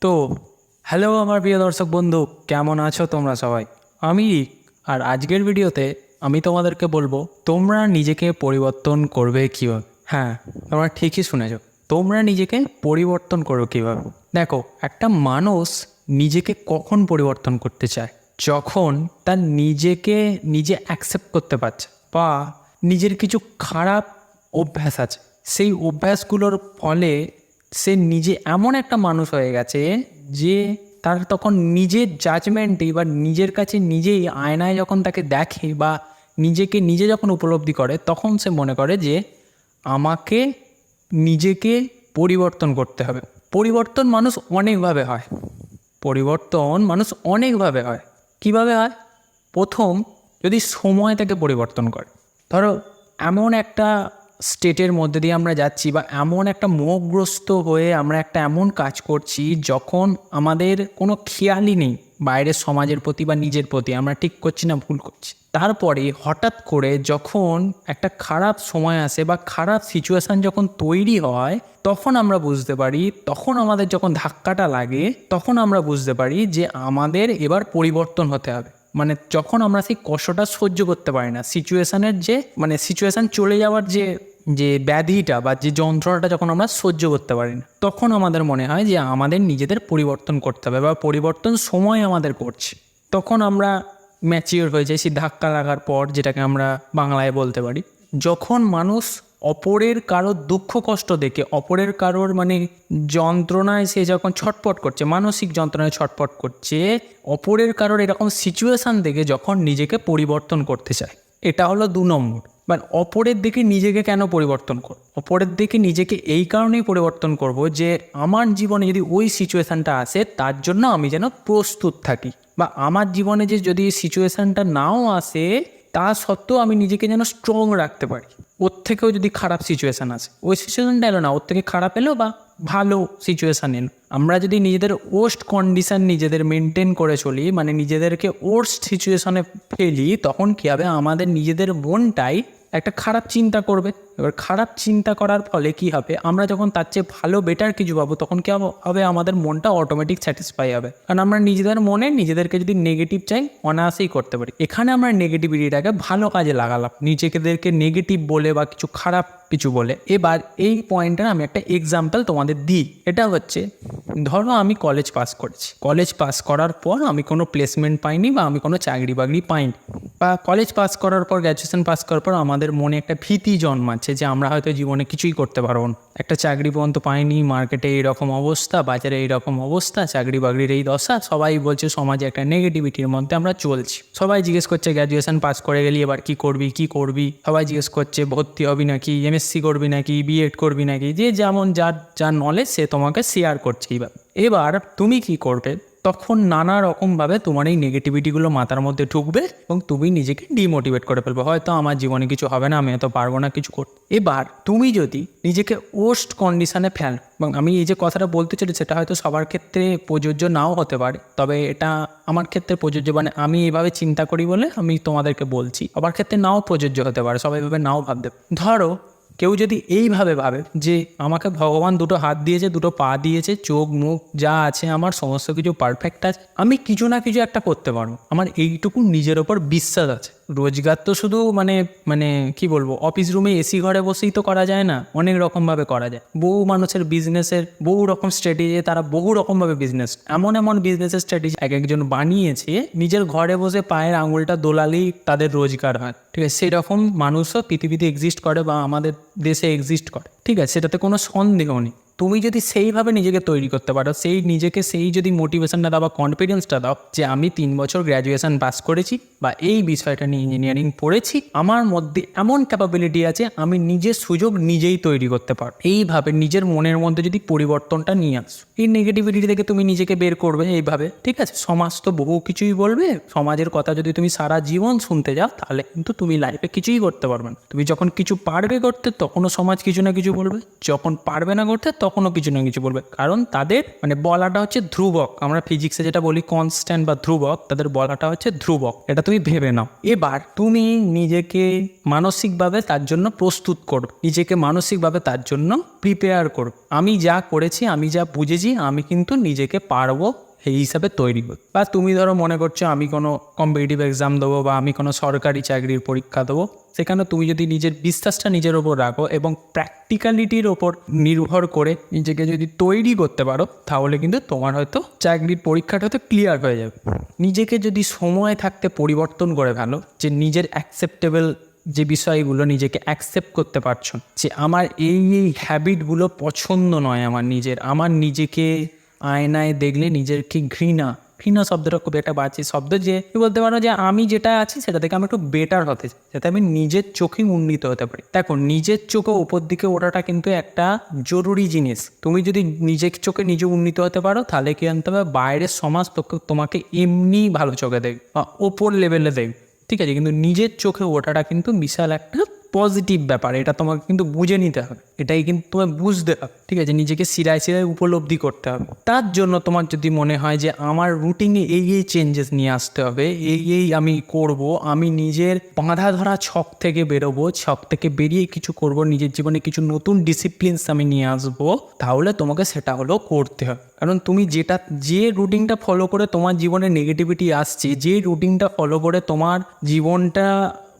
তো হ্যালো আমার প্রিয় দর্শক বন্ধু কেমন আছো তোমরা সবাই? আমি রিক, আর আজকের ভিডিওতে আমি তোমাদেরকে বলব তোমরা নিজেকে পরিবর্তন করবে কীভাবে? হ্যাঁ তোমরা ঠিকই শুনেছ তোমরা নিজেকে পরিবর্তন করো কীভাবে? দেখো একটা মানুষ নিজেকে কখন পরিবর্তন করতে চায়? যখন তার নিজেকে নিজে অ্যাকসেপ্ট করতে পারছে বা নিজের কিছু খারাপ অভ্যাস আছে। সেই অভ্যাসগুলোর ফলে সে নিজে এমন একটা মানুষ হয়ে গেছে যে তার তখন নিজের জাজমেন্টে বা নিজের কাছে নিজেই আয়নায় যখন তাকে দেখে বা নিজেকে নিজে যখন উপলব্ধি করে, তখন সে মনে করে যে আমাকে নিজেকে পরিবর্তন করতে হবে। পরিবর্তন মানুষ অনেকভাবে হয়। পরিবর্তন মানুষ অনেকভাবে হয়। কীভাবে হয়? প্রথম যদি সময় তাকে পরিবর্তন করে। ধরো এমন একটা স্টেটের মধ্যে দিয়ে আমরা যাচ্ছি বা এমন একটা মোহগ্রস্ত হয়ে আমরা একটা এমন কাজ করছি যখন আমাদের কোনো খেয়ালই নেই বাইরের সমাজের প্রতি বা নিজের প্রতি। আমরা ঠিক করছি না, ভুল করছি। তারপরে হঠাৎ করে যখন একটা খারাপ সময় আসে বা খারাপ সিচুয়েশান যখন তৈরি হয়, তখন আমরা বুঝতে পারি, তখন আমাদের যখন ধাক্কাটা লাগে, তখন আমরা বুঝতে পারি যে আমাদের এবার পরিবর্তন হতে হবে। মানে যখন আমরা সেই কষ্টটা সহ্য করতে পারি না সিচুয়েশানের যে মানে সিচুয়েশান চলে যাওয়ার যে যে ব্যাধিটা বা যে যন্ত্রণাটা যখন আমরা সহ্য করতে পারি না, তখন আমাদের মনে হয় যে আমাদের নিজেদের পরিবর্তন করতে হবে বা পরিবর্তন সময় আমাদের করছে। তখন আমরা ম্যাচিওর হয়ে যাই, সেই ধাক্কা লাগার পর যেটাকে আমরা বাংলায় বলতে পারি। যখন মানুষ অপরের কারোর দুঃখ কষ্ট দেখে, অপরের কারোর মানে যন্ত্রণায় সে যখন ছটপট করছে, মানসিক যন্ত্রণায় ছটপট করছে, অপরের কারোর এরকম সিচুয়েশান দেখে যখন নিজেকে পরিবর্তন করতে চায়। এটা হলো দু নম্বর। মানে অপরের দিকে নিজেকে কেন পরিবর্তন করব অপরের দিকে নিজেকে এই কারণেই পরিবর্তন করব যে আমার জীবনে যদি ওই সিচুয়েশানটা আসে, তার জন্য আমি যেন প্রস্তুত থাকি। বা আমার জীবনে যে যদি সিচুয়েশানটা নাও আসে, তা সত্ত্বেও আমি নিজেকে যেন স্ট্রং রাখতে পারি। ওর থেকেও যদি খারাপ সিচুয়েশান আসে, ওই সিচুয়েশানটা এলো না, ওর থেকে খারাপ এলো বা ভালো সিচুয়েশান এলো। আমরা যদি নিজেদের ওস্ট কন্ডিশন নিজেদের মেনটেন করে চলি মানে নিজেদেরকে ওর্স্ট সিচুয়েশনে ফেলি, তখন কী হবে? আমাদের নিজেদের মনটাই একটা খারাপ চিন্তা করবে এবার খারাপ চিন্তা করার ফলে কি হবে? আমরা যখন তার চেয়ে ভালো বেটার কিছু পাবো, তখন কি হবে- আমাদের মনটা অটোমেটিক স্যাটিসফাই হবে। কারণ আমরা নিজেদের মনে নিজেদেরকে যদি নেগেটিভ চাই, অনায়াসেই করতে পারি। এখানে আমরা নেগেটিভিটিটাকে ভালো কাজে লাগালাম। নিজেদেরকে নেগেটিভ বলে বা কিছু খারাপ কিছু বলে। এবার এই পয়েন্টটা আমি একটা এক্সাম্পল তোমাদের দিই। এটা হচ্ছে, ধরো আমি কলেজ পাস করেছি। কলেজ পাস করার পর আমি কোনো প্লেসমেন্ট পাইনি বা আমি কোনো চাকরি বাকরি পাইনি। বা কলেজ পাস করার পর গ্র্যাজুয়েশন পাস করার পর আমাদের মনে একটা ভীতি জন্মাচ্ছে। যে আমরা হয়তো জীবনে কিছুই করতে পারব না। একটা চাকরি পর্যন্ত পাইনি মার্কেটে এইরকম অবস্থা, বাজারে এইরকম অবস্থা, চাকরি বাকরির এই দশা, সবাই বলছে সমাজে একটা নেগেটিভিটির মধ্যে আমরা চলছি। সবাই জিজ্ঞেস করছে গ্র্যাজুয়েশন পাস করে গেলি, এবার কি করবি কি করবি? সবাই জিজ্ঞেস করছে, ভর্তি হবি নাকি এমএসসি করবি নাকি বিএড করবি নাকি? যে যেমন যার যার নলেজ সে তোমাকে শেয়ার করছে এবার এবার তুমি কি করবে? তখন নানা রকমভাবে তোমার এই নেগেটিভিটিগুলো মাথার মধ্যে ঢুকবে এবং তুমি নিজেকে ডিমোটিভেট করে ফেলবে। হয়তো আমার জীবনে কিছু হবে না, আমি হয়তো পারব না কিছু করতে। এবার তুমি যদি নিজেকে ওস্ট কন্ডিশনে ফেল, এবং আমি এই যে কথাটা বলতে চলি সেটা হয়তো সবার ক্ষেত্রে প্রযোজ্য নাও হতে পারে, তবে এটা আমার ক্ষেত্রে প্রযোজ্য মানে আমি এভাবে চিন্তা করি বলে আমি তোমাদেরকে বলছি। সবার ক্ষেত্রে নাও প্রযোজ্য হতে পারে, সবাই ভাবে নাও ভাবতে ধরো কেউ যদি এইভাবে ভাবে যে আমাকে ভগবান দুটো হাত দিয়েছে, দুটো পা দিয়েছে, চোখ, মুখ যা আছে, আমার সমস্ত কিছু পারফেক্ট আছে, আমি কিছু না কিছু একটা করতে পারব। আমার এইটুকু নিজের ওপর বিশ্বাস আছে। রোজগার তো শুধু মানে মানে কি বলব অফিস রুমে এসি ঘরে বসেই তো করা যায় না, অনেক রকমভাবে করা যায়। বহু মানুষের বিজনেসের বহু রকম স্ট্র্যাটেজি তারা বহু রকমভাবে বিজনেস এমন এমন বিজনেসের স্ট্র্যাটেজি এক একজন বানিয়েছে, নিজের ঘরে বসে পায়ের আঙুলটা দোলালেই তাদের রোজগার হয়। ঠিক আছে, সেরকম মানুষও পৃথিবীতে এক্সিস্ট করে বা আমাদের দেশে এক্সিস্ট করে। ঠিক আছে, সেটাতে কোনো সন্দেহ নেই। তুমি যদি সেইভাবে নিজেকে তৈরি করতে পারো, সেই নিজেকে সেই যদি মোটিভেশনটা দাও বা কনফিডেন্সটা দাও যে আমি তিন বছর গ্র্যাজুয়েশন পাস করেছি বা এই বিষয়টা নিয়ে ইঞ্জিনিয়ারিং পড়েছি, আমার মধ্যে এমন ক্যাপাবিলিটি আছে আমি নিজের সুযোগ নিজেই তৈরি করতে পারো এইভাবে নিজের মনের মধ্যে যদি পরিবর্তনটা নিয়ে আসো, এই নেগেটিভিটি থেকে তুমি নিজেকে বের করবে এইভাবে, ঠিক আছে? সমাজ তো বহু কিছুই বলবে, সমাজের কথা যদি তুমি সারা জীবন শুনতে যাও, তাহলে কিন্তু তুমি লাইফে কিছুই করতে পারবে না। তুমি যখন কিছু পারবে করতে, তখনও সমাজ কিছু না কিছু বলবে। যখন পারবে না করতে তখন তখনও কিছু না, কিছু বলবে। কারণ তাদের মানে বলাটা হচ্ছে ধ্রুবক। আমরা ফিজিক্সে যেটা বলি কনস্ট্যান্ট বা ধ্রুবক, তাদের বলাটা হচ্ছে ধ্রুবক। এটা তুমি ভেবে নাও। এবার তুমি নিজেকে মানসিকভাবে তার জন্য প্রস্তুত করো। নিজেকে মানসিকভাবে তার জন্য প্রিপেয়ার করো। আমি যা করেছি, আমি যা বুঝেছি, আমি কিন্তু নিজেকে পারব সেই হিসাবে তৈরি করি বা তুমি ধরো মনে করছ আমি কোনো কম্পিটিটিভ এক্সাম দেবো বা আমি কোনো সরকারি চাকরির পরীক্ষা দেবো, সেখানে তুমি যদি নিজের বিশ্বাসটা নিজের ওপর রাখো এবং প্র্যাকটিক্যালিটির ওপর নির্ভর করে নিজেকে যদি তৈরি করতে পারো, তাহলে কিন্তু তোমার হয়তো চাকরির পরীক্ষাটা হয়তো ক্লিয়ার হয়ে যাবে। নিজেকে যদি সময় থাকতে পরিবর্তন করে ভালো যে নিজের অ্যাকসেপ্টেবল যে বিষয়গুলো নিজেকে অ্যাকসেপ্ট করতে পারছ, যে আমার এই এই হ্যাবিটগুলো পছন্দ নয় আমার নিজের, আমার নিজেকে আয়নায় দেখলে নিজের কি ঘৃণা। ঘৃণা শব্দটা খুব একটা বাজে শব্দ যে বলতে পারো যে, আমি যেটা আছি সেটা থেকে আমি একটু বেটার হতে চাই, যাতে আমি নিজের চোখেই উন্নীত হতে পারি। দেখো, নিজের চোখে উপর দিকে ওঠাটা কিন্তু একটা জরুরি জিনিস। তুমি যদি নিজের চোখে নিজে উন্নীত হতে পারো, তাহলে কি আনতে হবে, বাইরের সমাজ তোকে, তোমাকে এমনি ভালো চোখে দেখবে বা ওপর লেভেলে দেখবে। ঠিক আছে, কিন্তু নিজের চোখে ওঠাটা কিন্তু বিশাল একটা পজিটিভ ব্যাপার, এটা তোমাকে কিন্তু বুঝে নিতে হবে। এটাই কিন্তু তোমায় বুঝতে হবে, ঠিক আছে? নিজেকে সিরায় সিরায় উপলব্ধি করতে হবে। তার জন্য তোমার যদি মনে হয় যে, আমার রুটিনে এই এই চেঞ্জেস নিয়ে আসতে হবে, এই এই আমি করব, আমি নিজের বাঁধা ধরা ছক থেকে বেরোবো, ছক থেকে বেরিয়ে কিছু করব, নিজের জীবনে কিছু নতুন ডিসিপ্লিনস আমি নিয়ে আসব, তাহলে তোমাকে সেটা হলো করতে হবে। কারণ তুমি যেটা, যে রুটিনটা ফলো করে তোমার জীবনে নেগেটিভিটি আসছে, যে রুটিনটা ফলো করে তোমার জীবনটা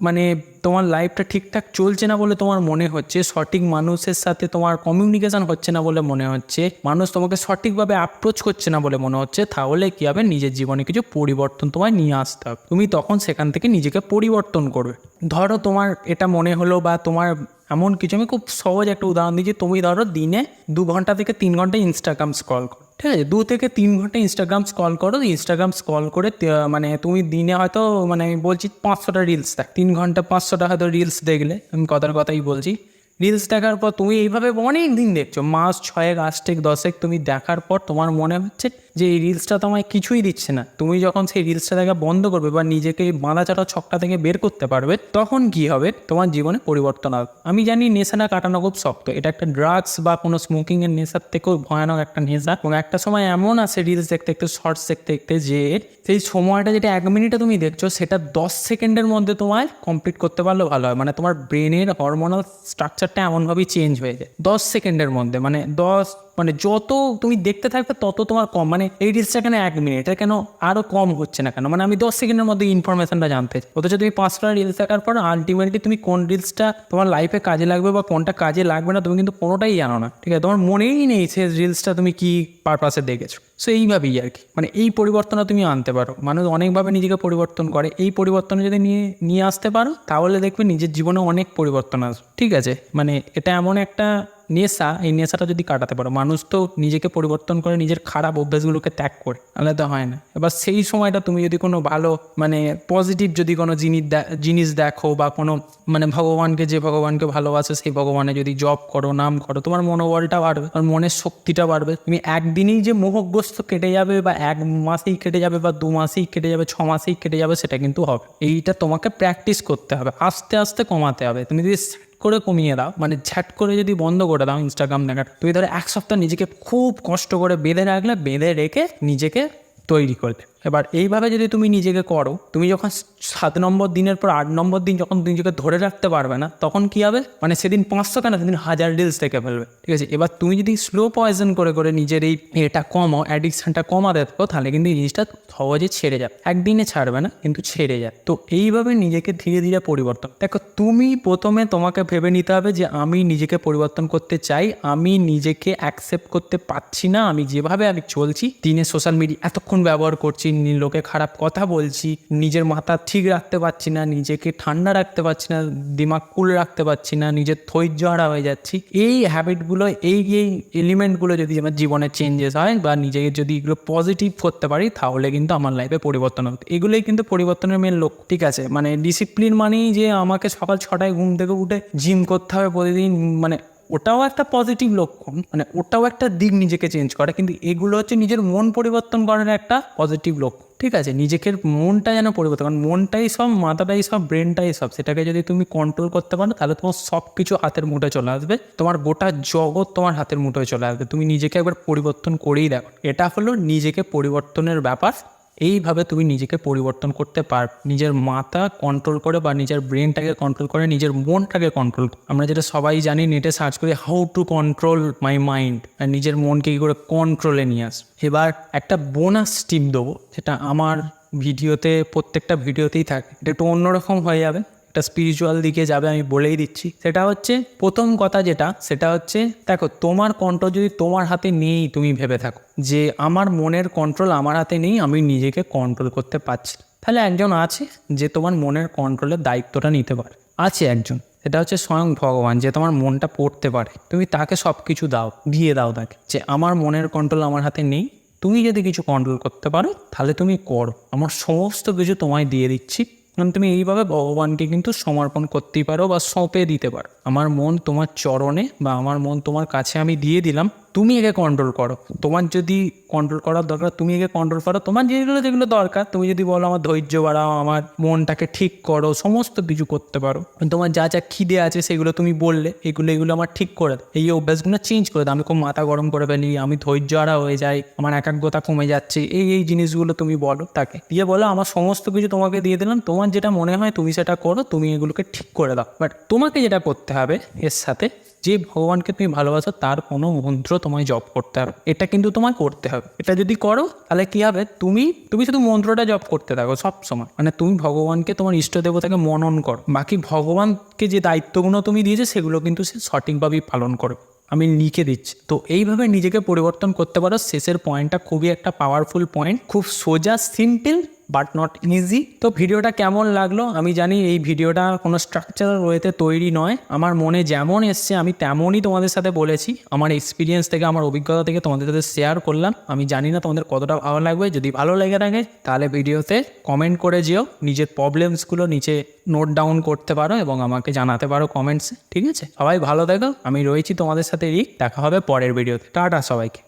মানে তোমার লাইফটা ঠিকঠাক চলছে না বলে তোমার মনে হচ্ছে? সঠিক মানুষের সাথে তোমার কমিউনিকেশন হচ্ছে না বলে মনে হচ্ছে? মানুষ তোমাকে সঠিকভাবে অ্যাপ্রোচ করছে না বলে মনে হচ্ছে? তাহলে কী হবে? নিজের জীবনে কিছু পরিবর্তন তোমায় নিয়ে আসতে হবে। তুমি তখন সেখান থেকে নিজেকে পরিবর্তন করবে। ধরো তোমার এটা মনে হলো বা তোমার এমন কিছু, আমি খুব সহজ একটা উদাহরণ দিচ্ছি। তুমি ধরো দিনে দু ঘণ্টা থেকে তিন ঘণ্টা ইনস্টাগ্রাম স্ক্রল করো। ঠিক আছে দু থেকে তিন ঘণ্টা ইনস্টাগ্রাম স্কল করো। ইনস্টাগ্রাম স্কল করে মানে তুমি দিনে হয়তো মানে আমি বলছি পাঁচশোটা রিলস দেখ। তিন ঘণ্টা পাঁচশোটা হয়তো রিলস দেখলে, আমি কথার কথাই বলছি। রিলস দেখার পর তুমি এইভাবে অনেক দিন দেখছ। মাস ছয়েক আষ্টেক দশেক তুমি দেখার পর তোমার মনে হচ্ছে যে এই রিলসটা তোমায় কিছুই দিচ্ছে না। তুমি যখন সেই রিলসটা দেখা বন্ধ করবে বা নিজেকে এই বাঁধা চাটা ছকটা থেকে বের করতে পারবে, তখন কি হবে? তোমার জীবনে পরিবর্তন হবে আমি জানি নেশাটা কাটানো খুব শক্ত। এটা একটা ড্রাগস বা কোনো স্মোকিংয়ের নেশার থেকেও ভয়ানক একটা নেশা। এবং একটা সময় এমন আছে রিলস দেখতে দেখতে শর্টস দেখতে দেখতে যে সেই সময়টা যেটা এক মিনিটে তুমি দেখছ, সেটা দশ সেকেন্ডের মধ্যে তোমায় কমপ্লিট করতে পারলে ভালো হয়। মানে তোমার ব্রেনের হরমোনাল স্ট্রাকচারটা এমনভাবেই চেঞ্জ হয়ে যায়। দশ সেকেন্ডের মধ্যে মানে দশ মানে যত তুমি দেখতে থাকবে, তত তোমার কম। মানে এই রিলসটা কেন এক মিনিট এটা কেন আরও কম হচ্ছে না কেন? মানে আমি দশ সেকেন্ডের মধ্যে ইনফরমেশনটা জানতে চাই। অথচ তুমি পাঁচটা রিলস দেখার পর আলটিমেটলি তুমি কোন রিলসটা তোমার লাইফে কাজে লাগবে বা কোনটা কাজে লাগবে না, তুমি কিন্তু কোনোটাই জানো না। ঠিক আছে? তোমার মনেই নেই সে রিলসটা তুমি কি পারপাসে দেখেছ। সো এইভাবেই আর কি। মানে এই পরিবর্তনটা তুমি আনতে পারো। মানুষ অনেকভাবে নিজেকে পরিবর্তন করে। এই পরিবর্তন যদি নিয়ে নিয়ে আসতে পারো, তাহলে দেখবে নিজের জীবনে অনেক পরিবর্তন আসবে। ঠিক আছে? মানে এটা এমন একটা নেশা, এই নেশাটা যদি কাটাতে পারো, মানুষ তো নিজেকে পরিবর্তন করে নিজের খারাপ অভ্যাসগুলোকে ত্যাগ করে তাহলে তো হয় না। এবার সেই সময়টা তুমি যদি কোনো ভালো মানে পজিটিভ যদি কোনো জিনিস জিনিস দেখো বা কোনো মানে ভগবানকে, যে ভগবানকে ভালোবাসে, সেই ভগবানে যদি জব করো, নাম করো, তোমার মনোবলটা বাড়বে, তোমার মনের শক্তিটা বাড়বে। তুমি একদিনেই যে মোহগ্রস্ত কেটে যাবে বা এক মাসেই কেটে যাবে বা দু মাসেই কেটে যাবে, ছ মাসেই কেটে যাবে, সেটা কিন্তু হবে। এইটা তোমাকে প্র্যাকটিস করতে হবে, আস্তে আস্তে কমাতে হবে। তুমি যদি করে কমিয়ে দাও। মানে ঝ্যাট করে যদি বন্ধ করে দাও ইনস্টাগ্রাম দেখাটা তুমি ধরো এক সপ্তাহ নিজেকে খুব কষ্ট করে বেঁধে রাখলে, বেঁধে রেখে নিজেকে তৈরি করলে এবার এইভাবে যদি তুমি নিজেকে করো, তুমি যখন সাত নম্বর দিনের পর আট নম্বর দিন যখন নিজেকে ধরে রাখতে পারবে না, তখন কি হবে? মানে সেদিন পাঁচশো কেন? সেদিন হাজার রিলস দেখে ফেলবে। ঠিক আছে? এবার তুমি যদি স্লো পয়জন করে করে নিজের এই এটা কমো অ্যাডিকশানটা কমাতে থাকো, তাহলে কিন্তু এই জিনিসটা সহজে ছেড়ে যাবে। একদিনে ছাড়বে না, কিন্তু ছেড়ে যায় তো এইভাবে নিজেকে ধীরে ধীরে পরিবর্তন। দেখো, তুমি প্রথমে তোমাকে ভেবে নিতে হবে যে আমি নিজেকে পরিবর্তন করতে চাই, আমি নিজেকে অ্যাকসেপ্ট করতে পারছি না, আমি যেভাবে আমি চলছি, দিনে সোশ্যাল মিডিয়া এতক্ষণ ব্যবহার করছি লোকে খারাপ কথা বলছি, নিজের মাথা ঠিক রাখতে পারছি না, নিজেকে ঠান্ডা রাখতে পারছি না, দিমাগ কুল রাখতে পারছি না, নিজের ধৈর্য হারা হয়ে যাচ্ছি। এই হ্যাবিটগুলো এই এই এলিমেন্টগুলো যদি আমার জীবনে চেঞ্জেস হয় বা নিজেকে যদি এগুলো পজিটিভ করতে পারি, তাহলে কিন্তু আমার লাইফে পরিবর্তন হবে। এগুলোই কিন্তু পরিবর্তনের মেন লোক ঠিক আছে মানে ডিসিপ্লিন মানেই যে আমাকে সকাল ছটায় ঘুম থেকে উঠে জিম করতে হবে প্রতিদিন মানে ওটাও একটা পজিটিভ লক্ষণ মানে ওটাও একটা দিক নিজেকে চেঞ্জ করে, কিন্তু এগুলো হচ্ছে নিজের মন পরিবর্তন করার একটা পজিটিভ লক্ষণ, ঠিক আছে? নিজেকে মনটা যেন পরিবর্তন কারণ মনটাই সব, মাথাটাই সব ব্রেনটাই সব, সেটাকে যদি তুমি কন্ট্রোল করতে পারো, তাহলে তোমার সব কিছু হাতের মুঠোয় চলে আসবে, তোমার গোটা জগৎ তোমার হাতের মুঠোয় চলে আসবে, তুমি নিজেকে একবার পরিবর্তন করেই দেখো। এটা হলো নিজেকে পরিবর্তনের ব্যাপার এইভাবে তুমি নিজেকে পরিবর্তন করতে পার, নিজের মাথা কন্ট্রোল করে বা নিজের ব্রেনটাকে কন্ট্রোল করে, নিজের মনটাকে কন্ট্রোল আমরা যেটা সবাই জানি, নেটে সার্চ করি how to control my mind নিজের মনকে কী করে কন্ট্রোলে নিয়ে আস। এবার একটা বোনাস টিপ দেবো সেটা আমার ভিডিওতে, প্রত্যেকটা ভিডিওতেই থাকে। এটা একটু অন্যরকম হয়ে যাবে। একটা স্পিরিচুয়াল দিকে যাবে আমি বলেই দিচ্ছি। সেটা হচ্ছে প্রথম কথা যেটা, সেটা হচ্ছে দেখো, তোমার কন্ট্রোল যদি তোমার হাতে নেই, তুমি ভেবে থাকো। যে আমার মনের কন্ট্রোল আমার হাতে নেই, আমি নিজেকে কন্ট্রোল করতে পারছি তাহলে একজন আছে যে তোমার মনের কন্ট্রোলের দায়িত্বটা নিতে পারে। আছে একজন। সেটা হচ্ছে স্বয়ং ভগবান, যে তোমার মনটা পড়তে পারে। তুমি তাকে সব কিছু দাও, দিয়ে দাও তাকে। যে আমার মনের কন্ট্রোল আমার হাতে নেই, তুমি যদি কিছু কন্ট্রোল করতে পারো, তাহলে তুমি করো। আমার সমস্ত কিছু তোমায় দিয়ে দিচ্ছি। কারণ তুমি এইভাবে ভগবানকে কিন্তু সমর্পণ করতেই পারো বা সঁপে দিতে পারো। আমার মন তোমার চরণে বা আমার মন তোমার কাছে আমি দিয়ে দিলাম তুমি একে কন্ট্রোল করো। তোমার যদি কন্ট্রোল করার দরকার, তুমি একে কন্ট্রোল করো। তোমার যেগুলো যেগুলো দরকার, তুমি যদি বলো আমার ধৈর্য বাড়াও, আমার মনটাকে ঠিক করো, সমস্ত কিছু করতে পারো। তোমার যা যা খিদে আছে সেগুলো তুমি বললে, এগুলো এগুলো আমার ঠিক করে দাও। এই অভ্যাসগুলো চেঞ্জ করে দাও। আমি খুব মাথা গরম করে ফেলি, আমি ধৈর্য হারা হয়ে যাই, আমার একাগ্রতা কমে যাচ্ছে। এই এই জিনিসগুলো তুমি বলো তাকে। দিয়ে বলো, আমার সমস্ত কিছু তোমাকে দিয়ে দিলাম। তোমার যেটা মনে হয় তুমি সেটা করো, তুমি এগুলোকে ঠিক করে দাও। বাট তোমাকে যেটা করতে হবে, এর সাথে যে ভগবানকে তুমি ভালোবাসো, তার কোনো মন্ত্র তোমায় জপ করতে হবে। এটা কিন্তু তোমায় করতে হবে। এটা যদি করো, তাহলে কি হবে? তুমি তুমি শুধু মন্ত্রটা জপ করতে থাকো সব সময়। মানে তুমি ভগবানকে, তোমার ইষ্ট দেবতাকে মনন করো। বাকি ভগবানকে যে দায়িত্বগুলো তুমি দিয়েছে, সেগুলো কিন্তু সে সঠিকভাবেই পালন করবে। আমি লিখে দিচ্ছি। তো এইভাবে নিজেকে পরিবর্তন করতে পারো। শেষের পয়েন্টটা খুবই একটা পাওয়ারফুল পয়েন্ট খুব সোজা সিম্পল বাট নট ইজি তো ভিডিওটা কেমন লাগল? আমি জানি এই ভিডিওটা কোনো স্ট্রাকচারাল ওয়েতে তৈরি নয়। আমার মনে যেমন এসছে, আমি তেমনই তোমাদের সাথে বলেছি। আমার এক্সপিরিয়েন্স থেকে, আমার অভিজ্ঞতা থেকে তোমাদের সাথে শেয়ার করলাম। আমি জানি না তোমাদের কতটা ভালো লাগবে। যদি ভালো লেগে থাকে, তাহলে ভিডিওতে কমেন্ট করে যেও। নিজের প্রবলেমসগুলো নিচে নোট ডাউন করতে পারো এবং আমাকে জানাতে পারো কমেন্টসে ঠিক আছে? সবাই ভালো দেখো আমি রয়েছি তোমাদের সাথে, রিক। দেখা হবে পরের ভিডিওতে। টাটা সবাইকে।